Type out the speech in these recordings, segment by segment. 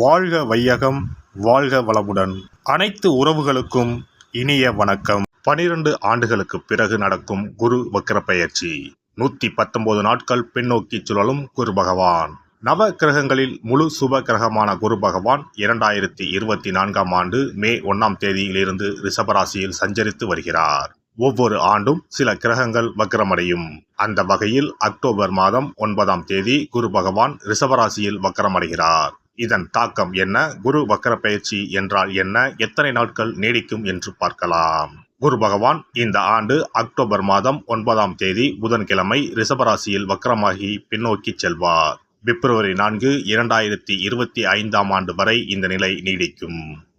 வாழ்க வையகம் வாழ்க வளமுடன். அனைத்து உறவுகளுக்கும் இனிய வணக்கம். பனிரெண்டு ஆண்டுகளுக்கு பிறகு நடக்கும் குரு வக்கர பயிற்சி. நூத்தி பத்தொன்பது நாட்கள் பின்னோக்கி சுழலும் குரு பகவான். நவ கிரகங்களில் முழு சுப கிரகமான குரு பகவான் இரண்டாயிரத்தி இருபத்தி நான்காம் ஆண்டு மே ஒன்னாம் தேதியிலிருந்து ரிஷபராசியில் சஞ்சரித்து வருகிறார். ஒவ்வொரு ஆண்டும் சில கிரகங்கள் வக்கரமடையும் அந்த வகையில் அக்டோபர் மாதம் ஒன்பதாம் தேதி குரு பகவான் ரிஷபராசியில் வக்கரமடைகிறார் இதன் தாக்கம் என்ன? குரு வக்கர பயிற்சி என்றால் என்ன? எத்தனை நாட்கள் நீடிக்கும் என்று பார்க்கலாம். குரு பகவான் இந்த ஆண்டு அக்டோபர் மாதம் ஒன்பதாம் தேதி புதன்கிழமை ரிஷபராசியில் வக்கரமாகி பின்னோக்கி செல்வார். பிப்ரவரி நான்கு இரண்டாயிரத்தி இருபத்தி ஐந்தாம் ஆண்டு வரை இந்த நிலை நீடிக்கும்.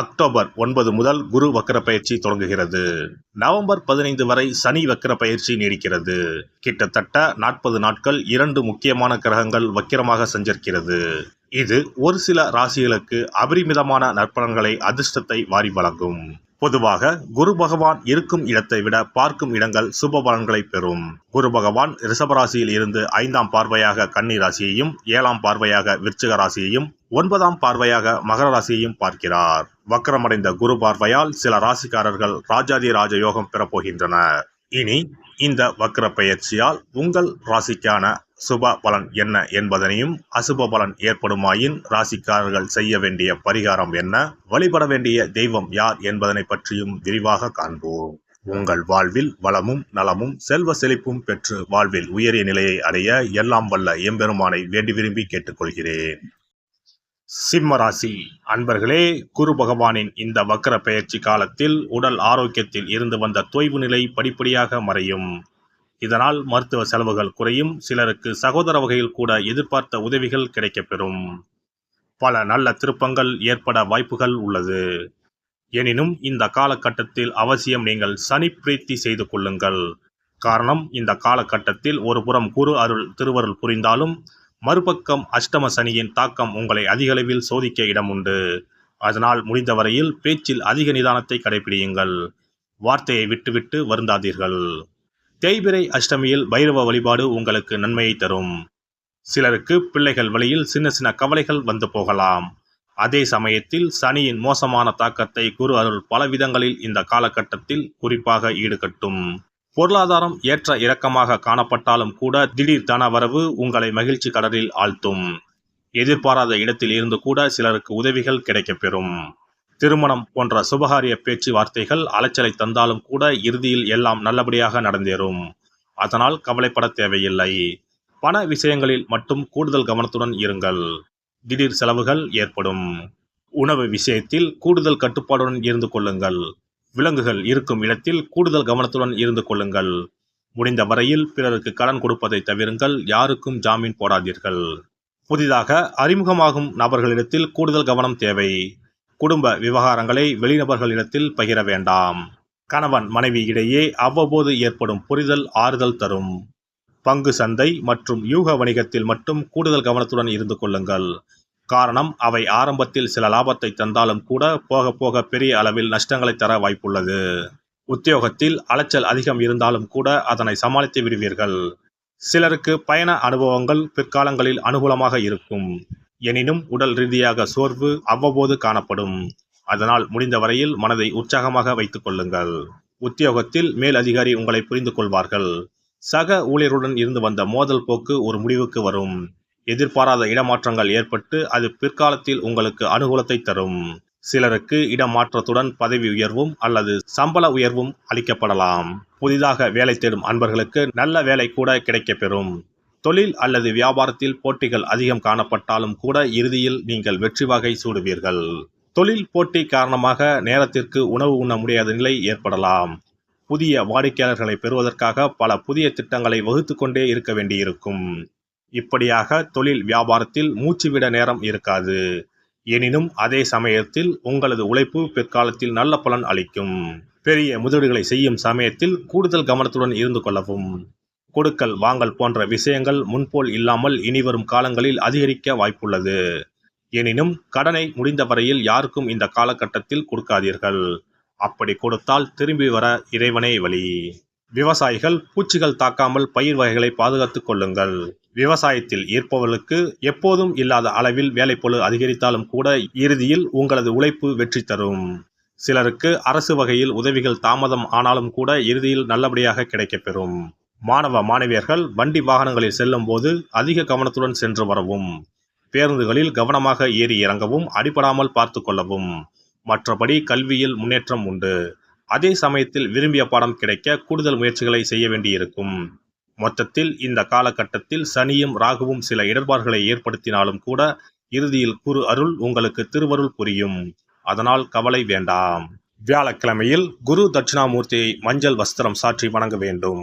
அக்டோபர் ஒன்பது முதல் குரு வக்கர பயிற்சி தொடங்குகிறது. நவம்பர் பதினைந்து வரை சனி வக்கர பயிற்சி நீடிக்கிறது. கிட்டத்தட்ட நாற்பது நாட்கள் இரண்டு முக்கியமான கிரகங்கள் வக்கிரமாக சஞ்சரிக்கிறது. இது ஒரு சில ராசிகளுக்கு அபரிமிதமான நற்பலன்களை அதிர்ஷ்டத்தை வாரி வழங்கும். பொதுவாக குரு பகவான் இருக்கும் இடத்தை விட பார்க்கும் இடங்கள் சுப பலன்களை பெறும். குரு பகவான் ரிஷபராசியில் இருந்து ஐந்தாம் பார்வையாக கன்னி ராசியையும் ஏழாம் பார்வையாக விருச்சிக ராசியையும் ஒன்பதாம் பார்வையாக மகர ராசியையும் பார்க்கிறார். வக்கரமடைந்த குரு பார்வையால் சில ராசிக்காரர்கள் ராஜாதி ராஜ யோகம் பெறப்போகின்றனர். இனி இந்த வக்ர பயிற்சியால் உங்கள் ராசிக்கான சுப பலன் என்ன என்பதனையும் அசுப பலன் ஏற்படுமாயின் ராசிக்காரர்கள் செய்ய வேண்டிய பரிகாரம் என்ன? வழிபட வேண்டிய தெய்வம் யார் என்பதனை பற்றியும் விரிவாக காண்போம். உங்கள் வாழ்வில் வளமும் நலமும் செல்வ செழிப்பும் பெற்று வாழ்வில் உயரிய நிலையை அடைய எல்லாம் வல்ல எம்பெருமானை வேண்டி விரும்பி கேட்டுக்கொள்கிறேன். சிம்மராசி. அன்பர்களே குரு பகவானின் இந்த வக்கர பெயர்ச்சி காலத்தில் உடல் ஆரோக்கியத்தில் இருந்து வந்த தொய்வு நிலை படிப்படியாக மறையும். இதனால் மருத்துவ செலவுகள் குறையும் சிலருக்கு சகோதர வகையில் கூட எதிர்பார்த்த உதவிகள் கிடைக்கப்பெறும். பல நல்ல திருப்பங்கள் ஏற்பட வாய்ப்புகள் உள்ளது. எனினும் இந்த காலகட்டத்தில் அவசியம் நீங்கள் சனி பிரீத்தி செய்து கொள்ளுங்கள். காரணம் இந்த காலகட்டத்தில் ஒருபுறம் குரு அருள் திருவருள் புரிந்தாலும் மறுபக்கம் அஷ்டம சனியின் தாக்கம் உங்களை அதிகளவில் சோதிக்க இடம் உண்டு. அதனால் முடிந்தவரையில் பேச்சில் அதிக நிதானத்தை கடைபிடியுங்கள் வார்த்தையை விட்டுவிட்டு வருந்தாதீர்கள். தேய்பிரை அஷ்டமியில் பைரவ வழிபாடு உங்களுக்கு நன்மையை தரும். சிலருக்கு பிள்ளைகள் வழியில் சின்ன சின்ன கவலைகள் வந்து போகலாம். அதே சமயத்தில் சனியின் மோசமான தாக்கத்தை குரு அருள் பல விதங்களில் இந்த காலகட்டத்தில் குறிப்பாக ஈடுகட்டும். பொருளாதாரம் ஏற்ற இறக்கமாக காணப்பட்டாலும் கூட திடீர் தனவரவு உங்களை மகிழ்ச்சி கடலில் ஆழ்த்தும். எதிர்பாராத இடத்தில் இருந்து கூட சிலருக்கு உதவிகள் கிடைக்கப்பெறும். திருமணம் போன்ற சுபகாரிய பேச்சுவார்த்தைகள் அலைச்சலை தந்தாலும் கூட இறுதியில் எல்லாம் நல்லபடியாக நடந்தேறும். அதனால் கவலைப்பட தேவையில்லை. பண விஷயங்களில் மட்டும் கூடுதல் கவனத்துடன் இருங்கள். திடீர் செலவுகள் ஏற்படும். உணவு விஷயத்தில் கூடுதல் கட்டுப்பாடுடன் இருந்து கொள்ளுங்கள். விலங்குகள் இருக்கும் இடத்தில் கூடுதல் கவனத்துடன் இருந்து கொள்ளுங்கள். முடிந்த வரையில் பிறருக்கு கடன் கொடுப்பதை தவிருங்கள் யாருக்கும் ஜாமீன் போடாதீர்கள். புதிதாக அறிமுகமாகும் நபர்களிடத்தில் கூடுதல் கவனம் தேவை. குடும்ப விவகாரங்களை வெளிநபர்களிடத்தில் பகிர வேண்டாம். கணவன் மனைவி இடையே அவ்வப்போது ஏற்படும் புரிதல் ஆறுதல் தரும். பங்கு சந்தை மற்றும் யூக வணிகத்தில் மட்டும் கூடுதல் கவனத்துடன் இருந்து கொள்ளுங்கள். காரணம் அவை ஆரம்பத்தில் சில லாபத்தை தந்தாலும் கூட போக போக பெரிய அளவில் நஷ்டங்களை தர வாய்ப்புள்ளது. உத்தியோகத்தில் அலைச்சல் அதிகம் இருந்தாலும் கூட அதனை சமாளித்து விடுவீர்கள். சிலருக்கு பயண அனுபவங்கள் பிற்காலங்களில் அனுகூலமாக இருக்கும். எனினும் உடல் ரீதியாக சோர்வு அவ்வப்போது காணப்படும். அதனால் முடிந்த வரையில் மனதை உற்சாகமாக வைத்துக் கொள்ளுங்கள். உத்தியோகத்தில் மேல் அதிகாரி உங்களை புரிந்து கொள்வார்கள் சக ஊழியருடன் இருந்து வந்த மோதல் போக்கு ஒரு முடிவுக்கு வரும். எதிர்பாராத இடமாற்றங்கள் ஏற்பட்டு அது பிற்காலத்தில் உங்களுக்கு அனுகூலத்தை தரும். சிலருக்கு இடமாற்றத்துடன் பதவி உயர்வும் அல்லது சம்பள உயர்வும் அளிக்கப்படலாம். புதிதாக வேலை தேடும் அன்பர்களுக்கு நல்ல வேலை கூட கிடைக்கப்பெறும் தொழில் அல்லது வியாபாரத்தில் போட்டிகள் அதிகம் காணப்பட்டாலும் கூட இறுதியில் நீங்கள் வெற்றி வகை சூடுவீர்கள். தொழில் போட்டி காரணமாக நேரத்திற்கு உணவு உண்ண முடியாத நிலை ஏற்படலாம். புதிய வாடிக்கையாளர்களை பெறுவதற்காக பல புதிய திட்டங்களை வகுத்து கொண்டே இருக்க வேண்டியிருக்கும். இப்படியாக தொழில் வியாபாரத்தில் மூச்சுவிட நேரம் இருக்காது. எனினும் அதே சமயத்தில் உங்களது உழைப்பு பிற்காலத்தில் நல்ல பலன் அளிக்கும். பெரிய முதலீடுகளை செய்யும் சமயத்தில் கூடுதல் கவனத்துடன் இருந்து கொள்ளவும். கொடுக்கல் வாங்கல் போன்ற விஷயங்கள் முன்போல் இல்லாமல் இனிவரும் காலங்களில் அதிகரிக்க வாய்ப்புள்ளது. எனினும் கடனை முடிந்தவரையில் யாருக்கும் இந்த காலகட்டத்தில் கொடுக்காதீர்கள். அப்படி கொடுத்தால் திரும்பி வர இறைவனே வழி. விவசாயிகள் பூச்சிகள் தாக்காமல் பயிர் வகைகளை பாதுகாத்துக் கொள்ளுங்கள். விவசாயத்தில் ஈர்ப்பவர்களுக்கு எப்போதும் இல்லாத அளவில் வேலைப்பொழு அதிகரித்தாலும் கூட இறுதியில் உங்களது உழைப்பு வெற்றி தரும். சிலருக்கு அரசு வகையில் உதவிகள் தாமதம் ஆனாலும் கூட இறுதியில் நல்லபடியாக கிடைக்கப்பெறும் மாணவ மாணவியர்கள் வண்டி வாகனங்களில் செல்லும் போது அதிக கவனத்துடன் சென்று வரவும் பேருந்துகளில் கவனமாக ஏறி இறங்கவும் அடிபடாமல் பார்த்து கொள்ளவும். மற்றபடி கல்வியில் முன்னேற்றம் உண்டு. அதே சமயத்தில் விரும்பிய பாடம் கிடைக்க கூடுதல் முயற்சிகளை செய்ய வேண்டியிருக்கும். மொத்தத்தில் இந்த காலகட்டத்தில் சனியும் ராகுவும் சில இடர்பாடுகளை ஏற்படுத்தினாலும் கூட இறுதியில் குரு அருள் உங்களுக்கு திருவருள் புரியும். அதனால் கவலை வேண்டாம். வியாழக்கிழமையில் குரு தட்சிணாமூர்த்தியை மஞ்சள் வஸ்திரம் சாற்றி வணங்க வேண்டும்.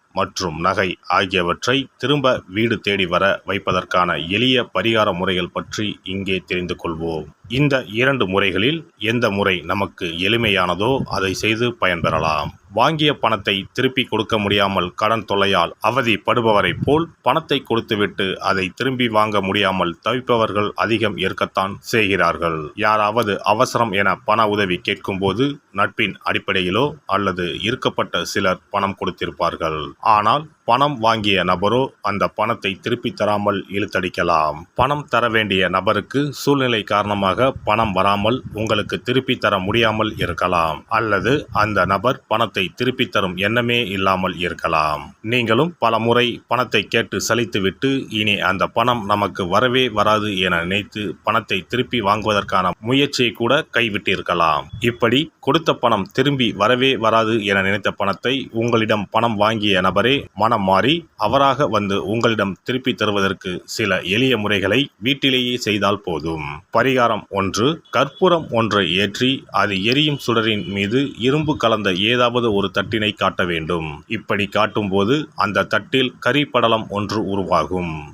மற்றும் நகை ஆகியவற்றை திரும்ப வீடு தேடி வர வைப்பதற்கான எளிய பரிகார முறைகள் பற்றி இங்கே தெரிந்து கொள்வோம். இந்த இரண்டு முறைகளில் எந்த முறை நமக்கு எளிமையானதோ அதை செய்து பயன்பெறலாம். வாங்கிய பணத்தை திருப்பி கொடுக்க முடியாமல் கடன் தொல்லையால் அவதிப்படுபவரைப் போல் பணத்தை கொடுத்துவிட்டு அதை திரும்பி வாங்க முடியாமல் தவிப்பவர்கள் அதிகம் இருக்கத்தான் செய்கிறார்கள். யாராவது அவசரம் என பண உதவி கேட்கும்போது நட்பின் அடிப்படையிலோ அல்லது இருக்கப்பட்ட சிலர் பணம் கொடுத்திருப்பார்கள். ஆனால் பணம் வாங்கிய நபரோ அந்த பணத்தை திருப்பி தராமல் இழுத்தடிக்கலாம். பணம் தர வேண்டிய நபருக்கு சூழ்நிலை காரணமாக பணம் வராமல் உங்களுக்கு திருப்பி தர முடியாமல் இருக்கலாம். அல்லது அந்த நபர் பணத்தை திருப்பித் தரும் எண்ணமே இல்லாமல் இருக்கலாம். நீங்களும் பல முறை பணத்தை கேட்டு சலித்துவிட்டு இனி அந்த பணம் நமக்கு வரவே வராது என நினைத்து பணத்தை திருப்பி வாங்குவதற்கான முயற்சியை கூட கைவிட்டிருக்கலாம். இப்படி கொடுத்த பணம் திரும்பி வரவே வராது என நினைத்த பணத்தை உங்களிடம் பணம் வாங்கிய நபரே மனம் மாறி அவராக வந்து உங்களிடம் திருப்பி தருவதற்கு சில எளிய முறைகளை வீட்டிலேயே செய்தால் போதும். பரிகாரம் ஒன்று கற்பூரம் ஒன்றை ஏற்றி அது எரியும் சுடரின் மீது இரும்பு கலந்த ஏதாவது ஒரு தட்டினை காட்ட வேண்டும். இப்படி காட்டும்போது அந்த தட்டில் கரி படலம் ஒன்று உருவாகும்.